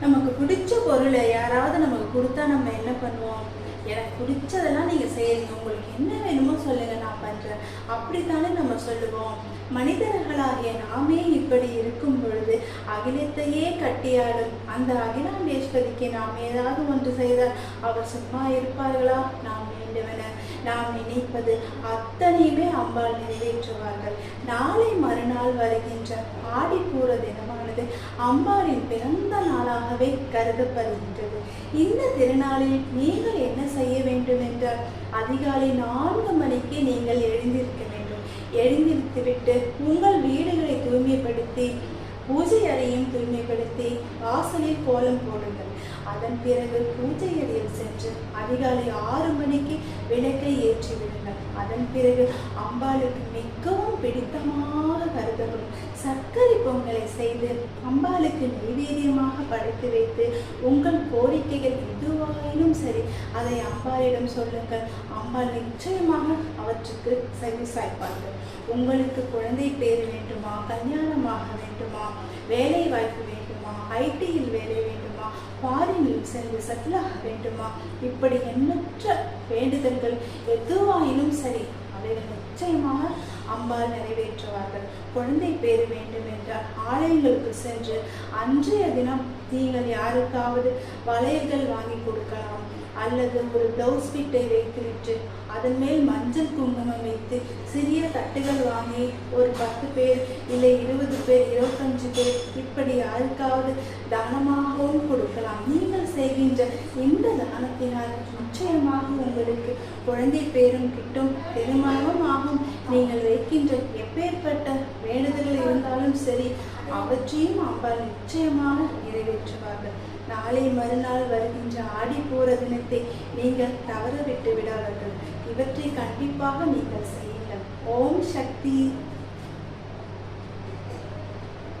நமக்கு பிடிச்ச பொருளை யாராவது நமக்கு கொடுத்தா நம்ம என்ன பண்ணுவோம்? எனக்கு பிடிச்சதெல்லாம் நீங்கள் செய்யுங்க உங்களுக்கு என்ன வேணுமோ சொல்லுங்க நான் பண்ணுறேன் அப்படித்தானே நம்ம சொல்லுவோம். மனிதர்களாகிய நாமே இப்படி இருக்கும் பொழுது அகிலத்தையே கட்டியாடும் அந்த அகிலாண்டேஸ்வரிக்கு நாம் ஏதாவது ஒன்று செய்தால் அவர் சும்மா இருப்பார்களா? நாம் வேண்டுவன. நாம் நினைப்பது அத்தனையுமே அம்பாள் நிறைவேற்றுவார்கள். நாளை மறுநாள் வருகின்ற ஆடிப்பூர தினமானது அம்பாளின் பிறந்த நாளாகவே கருதப்படுகின்றது. இந்த திருநாளில் நீங்கள் என்ன செய்ய வேண்டும் என்றால் அதிகாலை நான்கு மணிக்கு நீங்கள் எழுந்திருக்க வேண்டும். எழுந்திருத்துவிட்டு உங்கள் வீடுகளை தூய்மைப்படுத்தி பூஜை அறையும் தூய்மைப்படுத்தி வாசலில் கோலம் போடுங்கள். அதன் பிறகு பூஜை அறையில் சென்று அதிகாலை ஆறு மணிக்கு விளக்கை ஏற்றி விடுங்கள். அதன் பிறகு அம்பாளுக்கு மிகவும் பிடித்தமாக கருதப்படும் சர்க்கரை பொங்கலை செய்து அம்பாளுக்கு நைவேத்தியமாக படைத்து வைத்து உங்கள் கோரிக்கைகள் எதுவாயினும் சரி அதை அம்பாளிடம் சொல்லுங்கள். அம்பாள் நிச்சயமாக அவற்றுக்கு செவி சாய்ப்பார்கள். உங்களுக்கு குழந்தை பேர் வேண்டுமா? கல்யாணமாக வேண்டும். வேலை வாய்ப்பு வேண்டுமா? ஐடியில் வேலை வேண்டுமா? ஃபாரினில் சென்று செட்டிலாக வேண்டுமா? இப்படி எண்ணற்ற வேண்டுதல்கள் எதுவாயினும் சரி அவைகள் நிச்சயமாக அம்பாள் நிறைவேற்றுவார்கள். குழந்தை பேர் வேண்டும் என்றால் ஆலயங்களுக்கு சென்று அன்றைய தினம் நீங்கள் யாருக்காவது வளையல்கள் வாங்கி கொடுக்கலாம். அல்லது ஒரு பிளவுஸ் பிட்டை வைத்துவிட்டு அதன் மேல் மஞ்சள் குங்குமம் வைத்து சிறிய தட்டுகள் வாங்கி ஒரு பத்து பேர் இல்லை இருபது பேர் இருபத்தஞ்சு பேர் இப்படி யாருக்காவது தானமாகவும் கொடுக்கலாம். நீங்கள் செய்கின்ற இந்த தானத்தினால் நிச்சயமாக உங்களுக்கு குழந்தை பேரும் கிட்டும் திருமணமும் ஆகும் நீங்கள் வைக்கின்ற எப்பேற்பட்ட வேண்டுதல்கள் இருந்தாலும் சரி அவற்றையும் அம்பாள் நிச்சயமாக நிறைவேற்றுவார்கள். நாளை மறுநாள் வருகின்ற ஆடி போற தினத்தை நீங்கள் தவற விட்டு விடாதீர்கள் இவற்றை கண்டிப்பாக நீங்கள் செய்யுங்கள். ஓம் சக்தி.